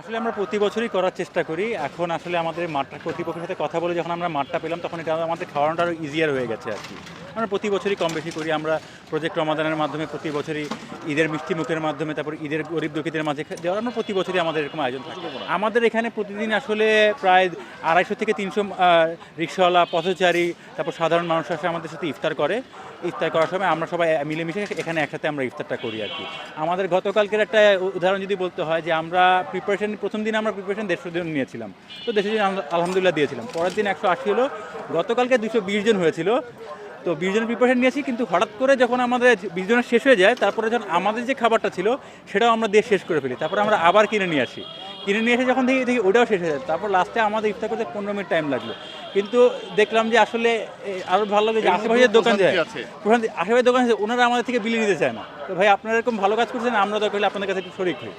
আসলে আমরা প্রতি বছরই করার চেষ্টা করি। এখন আসলে আমাদের মাঠটা কর্তৃপক্ষের সাথে কথা বলে যখন আমরা মাঠটা পেলাম, তখন এটা আমাদের খাওয়ানোটা আরও ইজিয়ার হয়ে গেছে আর কি। আমরা প্রতি বছরই কম বেশি করি। আমরা প্রজেক্ট রমাদানের মাধ্যমে প্রতি বছরই ঈদের মিষ্টি মুখের মাধ্যমে তারপর ঈদের গরিব দুঃখীদের মাঝে দেওয়ার আমরা প্রতি বছরই আমাদের এরকম আয়োজন থাকে। আমাদের এখানে প্রতিদিন আসলে প্রায় আড়াইশো থেকে তিনশো রিক্সাওয়ালা পথচারী তারপর সাধারণ মানুষ আসে আমাদের সাথে ইফতার করে। ইফতার করার সময় আমরা সবাই মিলেমিশে এখানে একসাথে আমরা ইফতারটা করি আর কি। আমাদের গতকালকের একটা উদাহরণ যদি বলতে হয় যে আমরা প্রিপারেশন প্রথম দিন আমরা প্রিপারেশন দেড়শো জন নিয়েছিলাম। তো দেড়শো জন আলহামদুলিল্লাহ দিয়েছিলাম। পরের দিন একশো আশি হলো। গতকালকে দুশো বিশ জন হয়েছিল। তো বিশ জনের প্রিপারেশন নিয়েছি কিন্তু হঠাৎ করে যখন আমাদের বিশ জনের শেষ হয়ে যায় তারপরে যখন আমাদের যে খাবারটা ছিল সেটাও আমরা দিয়ে শেষ করে ফেলি। তারপরে আমরা আবার কিনে নিয়ে আসি। কিনে নিয়ে এসে যখন দেখি দেখি ওটাও শেষ হয়ে যায় তারপর লাস্টে আমাদের ইফতার করতে পনেরো মিনিট টাইম লাগল। কিন্তু দেখলাম যে আসলে এ, আরও ভালো লাগে যে আশেপাশের দোকান যায় প্রশান্তি আশেপাশের দোকান আছে ওনারা আমাদের থেকে বিলি নিতে চায় না। তো ভাই আপনারা এরকম ভালো কাজ করছেন আমরা তো কইলে আপনাদের কাছে একটু শরিক হই।